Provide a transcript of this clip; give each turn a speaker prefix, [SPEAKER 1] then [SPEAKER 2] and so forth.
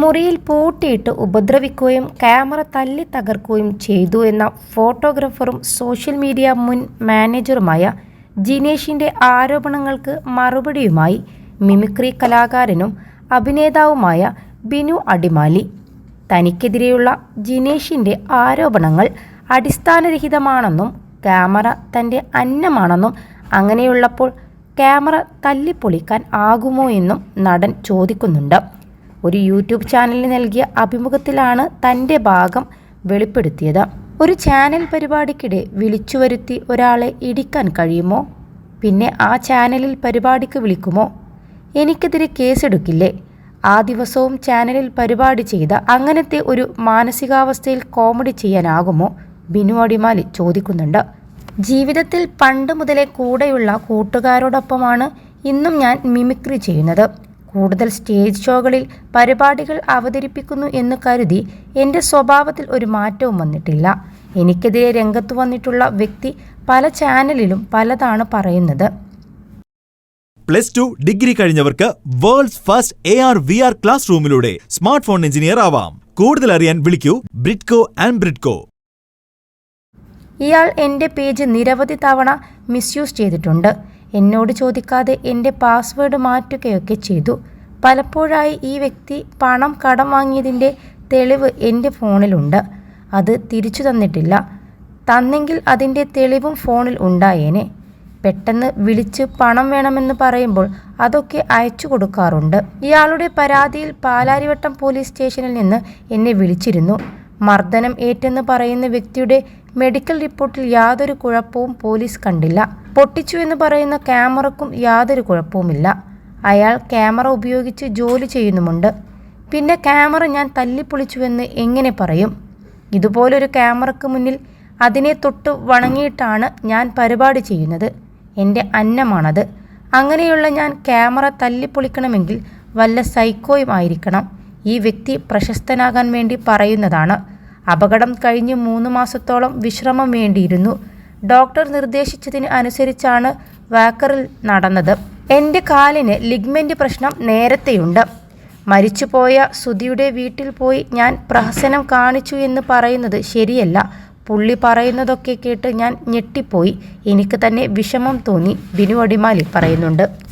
[SPEAKER 1] മുറിയിൽ പൂട്ടിയിട്ട് ഉപദ്രവിക്കുകയും ക്യാമറ തല്ലി തകർക്കുകയും ചെയ്തു എന്ന ഫോട്ടോഗ്രാഫറും സോഷ്യൽ മീഡിയ മുൻ മാനേജറുമായ ജിനേഷിന്റെ ആരോപണങ്ങൾക്ക് മറുപടിയുമായി മിമിക്രി കലാകാരനും അഭിനേതാവുമായ ബിനു അടിമാലി. തനിക്കെതിരെയുള്ള ജിനേഷിന്റെ ആരോപണങ്ങൾ അടിസ്ഥാനരഹിതമാണെന്നും ക്യാമറ തന്റെ അന്നമാണെന്നും അങ്ങനെയുള്ളപ്പോൾ ക്യാമറ തല്ലിപ്പൊളിക്കാൻ ആകുമോ എന്നും നടൻ ചോദിക്കുന്നുണ്ട്. ഒരു യൂട്യൂബ് ചാനലിന് നൽകിയ അഭിമുഖത്തിലാണ് തന്റെ ഭാഗം വെളിപ്പെടുത്തിയത്. ഒരു ചാനൽ പരിപാടിക്കിടെ വിളിച്ചു വരുത്തി ഒരാളെ ഇടിക്കാൻ കഴിയുമോ? പിന്നെ ആ ചാനലിൽ പരിപാടിക്ക് വിളിക്കുമോ? എനിക്കെതിരെ കേസെടുക്കില്ലേ? ആ ദിവസവും ചാനലിൽ പരിപാടി ചെയ്ത അങ്ങനത്തെ ഒരു മാനസികാവസ്ഥയിൽ കോമഡി ചെയ്യാനാകുമോ? ബിനു അടിമാലി ചോദിക്കുന്നുണ്ട്. ജീവിതത്തിൽ പണ്ട് മുതലേ കൂടെയുള്ള കൂട്ടുകാരോടൊപ്പമാണ് ഇന്നും ഞാൻ മിമിക്രി ചെയ്യുന്നത്. കൂടുതൽ സ്റ്റേജ് ഷോകളിൽ പരിപാടികൾ അവതരിപ്പിക്കുന്നു എന്ന് കരുതി എന്റെ സ്വഭാവത്തിൽ ഒരു മാറ്റവും വന്നിട്ടില്ല. എനിക്കെതിരെ രംഗത്ത് വന്നിട്ടുള്ള വ്യക്തി പല ചാനലിലും പലതാണ് പറയുന്നത്.
[SPEAKER 2] Plus two degree കഴിഞ്ഞവർക്ക് world's first A R V R class റൂമിലൂടെ smart phone engineer ആവാം. കൂടുതൽ അറിയാൻ വിളിക്കൂ ബ്രിഡ്കോ ആൻഡ് ബ്രിഡ്കോ.
[SPEAKER 1] ഇയാൾ എന്റെ പേജ് നിരവധി തവണ മിസ്യൂസ് ചെയ്തിട്ടുണ്ട്. എന്നോട് ചോദിക്കാതെ എന്റെ പാസ്വേഡ് മാറ്റുകയൊക്കെ ചെയ്തു. പലപ്പോഴായി ഈ വ്യക്തി പണം കടം വാങ്ങിയതിന്റെ തെളിവ് എന്റെ ഫോണിലുണ്ട്. അത് തിരിച്ചു തന്നിട്ടില്ല. തന്നെങ്കിൽ അതിന്റെ തെളിവും ഫോണിൽ ഉണ്ടായേനെ. പെട്ടെന്ന് വിളിച്ച് പണം വേണമെന്ന് പറയുമ്പോൾ അതൊക്കെ അയച്ചു കൊടുക്കാറുണ്ട്. ഇയാളുടെ പരാതിയിൽ പാലാരിവട്ടം പോലീസ് സ്റ്റേഷനിൽ നിന്ന് എന്നെ വിളിച്ചിരുന്നു. മർദ്ദനം ഏറ്റെന്ന് പറയുന്ന വ്യക്തിയുടെ മെഡിക്കൽ റിപ്പോർട്ടിൽ യാതൊരു കുഴപ്പവും പോലീസ് കണ്ടില്ല. പൊട്ടിച്ചു എന്ന് പറയുന്ന ക്യാമറക്കും യാതൊരു കുഴപ്പവുമില്ല. അയാൾ ക്യാമറ ഉപയോഗിച്ച് ജോലി ചെയ്യുന്നുമുണ്ട്. പിന്നെ ക്യാമറ ഞാൻ തല്ലിപ്പൊളിച്ചുവെന്ന് എങ്ങനെ പറയും? ഇതുപോലൊരു ക്യാമറക്ക് മുന്നിൽ അതിനെ തൊട്ട് വണങ്ങിയിട്ടാണ് ഞാൻ പരിപാടി ചെയ്യുന്നത്. എന്റെ അന്നമാണത്. അങ്ങനെയുള്ള ഞാൻ ക്യാമറ തല്ലിപ്പൊളിക്കണമെങ്കിൽ വല്ല സൈക്കോയും ആയിരിക്കണം. ഈ വ്യക്തി പ്രശസ്തനാകാൻ വേണ്ടി പറയുന്നതാണ്. അപകടം കഴിഞ്ഞ് മൂന്ന് മാസത്തോളം വിശ്രമം വേണ്ടിയിരുന്നു. ഡോക്ടർ നിർദ്ദേശിച്ചതിന് അനുസരിച്ചാണ് വാക്കറിൽ നടന്നത്. എന്റെ കാലിന് ലിഗ്മെന്റ് പ്രശ്നം നേരത്തെയുണ്ട്. മരിച്ചുപോയ സുധിയുടെ വീട്ടിൽ പോയി ഞാൻ പ്രഹസനം കാണിച്ചു എന്ന് പറയുന്നത് ശരിയല്ല. പുള്ളി പറയുന്നതൊക്കെ കേട്ട് ഞാൻ ഞെട്ടിപ്പോയി. എനിക്ക് തന്നെ വിഷമം തോന്നി ബിനു അടിമാലി പറയുന്നുണ്ട്.